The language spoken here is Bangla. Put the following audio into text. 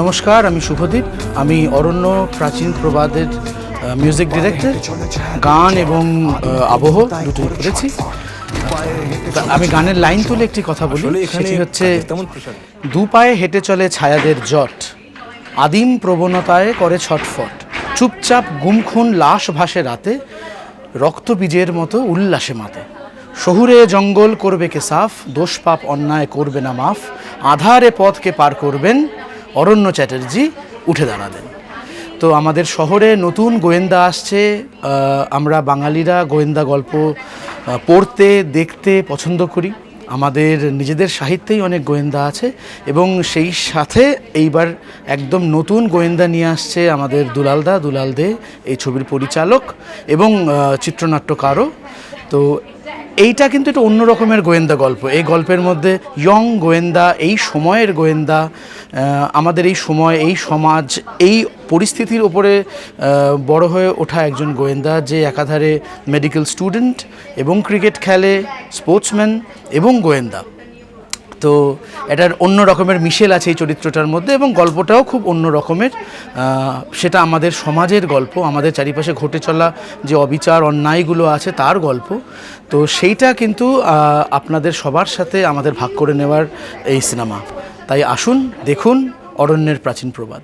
নমস্কার আমি শুভদীপ। আমি অরণ্য প্রাচীন প্রবাদের মিউজিক ডিরেক্টর গান এবং আবহ দুটোই করেছি। আমি গানের লাইন তুলে একটি কথা বলি। এখানে সেটি হচ্ছে দু পায়ে হেঁটে চলে ছায়াদের জট। আদিম প্রবণতায় করে ছটফট। চুপচাপ গুমখুন লাশ ভাসে রাতে। রক্তবীজের মতো উল্লাসে মাতে। শহুরে জঙ্গল করবে কে সাফ দোষ পাপ অন্যায় করবে না মাফ। আধারে পথকে পার করবেন অরণ্য চ্যাটার্জি উঠে দাঁড়ালেন। তো আমাদের শহরে নতুন গোয়েন্দা আসছে আমরা বাঙালিরা গোয়েন্দা গল্প পড়তে, দেখতে পছন্দ করি। আমাদের নিজেদের সাহিত্যেই অনেক গোয়েন্দা আছে এবং সেই সাথে এইবার একদম নতুন গোয়েন্দা নিয়ে আসছে আমাদের দুলালদা দুলাল দে, এই ছবির পরিচালক এবং চিত্রনাট্যকারও। তো এইটা কিন্তু একটা অন্য রকমের গোয়েন্দা গল্প। এই গল্পের মধ্যে ইয়ং গোয়েন্দা, এই সময়ের গোয়েন্দা আমাদের এই সময়, এই সমাজ, এই পরিস্থিতির ওপরে বড় হয়ে ওঠা একজন গোয়েন্দা যে একাধারে মেডিকেল স্টুডেন্ট এবং ক্রিকেট খেলে স্পোর্টসম্যান এবং গোয়েন্দা। তো এটার অন্য রকমের মিশেল আছে এই চরিত্রটার মধ্যে এবং গল্পটাও খুব অন্য রকমের। সেটা আমাদের সমাজের গল্প, আমাদের চারিপাশে ঘটে চলা যে অবিচার, অন্যায়গুলো আছে তার গল্প। তো সেইটা কিন্তু আপনাদের সবার সাথে আমাদের ভাগ করে নেওয়ার এই সিনেমা। তাই আসুন, দেখুন অরণ্যের প্রাচীন প্রবাদ।